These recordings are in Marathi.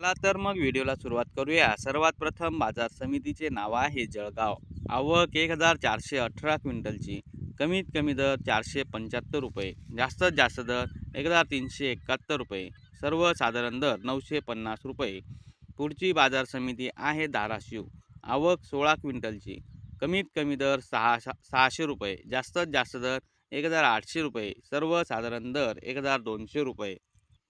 चला तर मग व्हिडिओला सुरुवात करूया. सर्वात प्रथम बाजार समितीचे नाव आहे जळगाव. आवक एक हजार चारशे अठरा क्विंटलची. कमीत कमी दर चारशे पंच्याहत्तर रुपये. जास्तीत जास्त दर एक हजार तीनशे एकाहत्तर रुपये. सर्वसाधारण दर नऊशे पन्नास रुपये. पुढची बाजार समिती आहे धाराशिव. आवक सोळा क्विंटलची. कमीत कमी दर सहा सहाशे रुपये. जास्तीत जास्त दर एक हजार आठशे रुपये. सर्वसाधारण दर एक हजार दोनशे रुपये.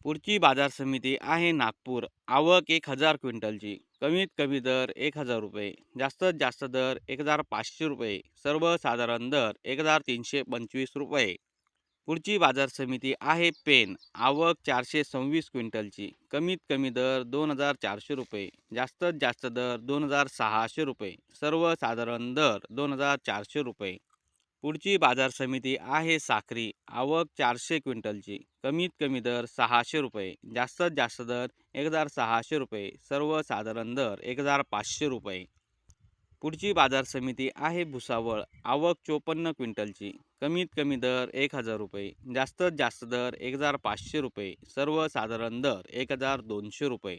पुढची बाजार समिती आहे नागपूर. आवक एक हजार क्विंटलची. कमीत कमी दर एक हजार रुपये. जास्तीत जास्त दर एक हजार पाचशे रुपये. सर्वसाधारण दर एक हजार तीनशे पंचवीस रुपये. पुढची बाजार समिती आहे पेन. आवक चारशे सव्वीस क्विंटलची. कमीत कमी दर दोन हजार चारशे रुपये. जास्तीत जास्त दर दोन हजार सहाशे रुपये. सर्वसाधारण दर दोन हजार चारशे रुपये. पुढची बाजार समिती आहे साखरी आवक चारशे क्विंटलची. कमीत कमी दर सहाशे रुपये जास्तीत जास्त दर एक हजार सहाशे रुपये सर्वसाधारण दर एक हजार पाचशे रुपये. पुढची बाजार समिती आहे भुसावळ आवक चोपन्न क्विंटलची. कमीत कमी दर एक हजार रुपये जास्तीत जास्त दर एक हजार पाचशे रुपये सर्वसाधारण दर एक हजार दोनशे रुपये.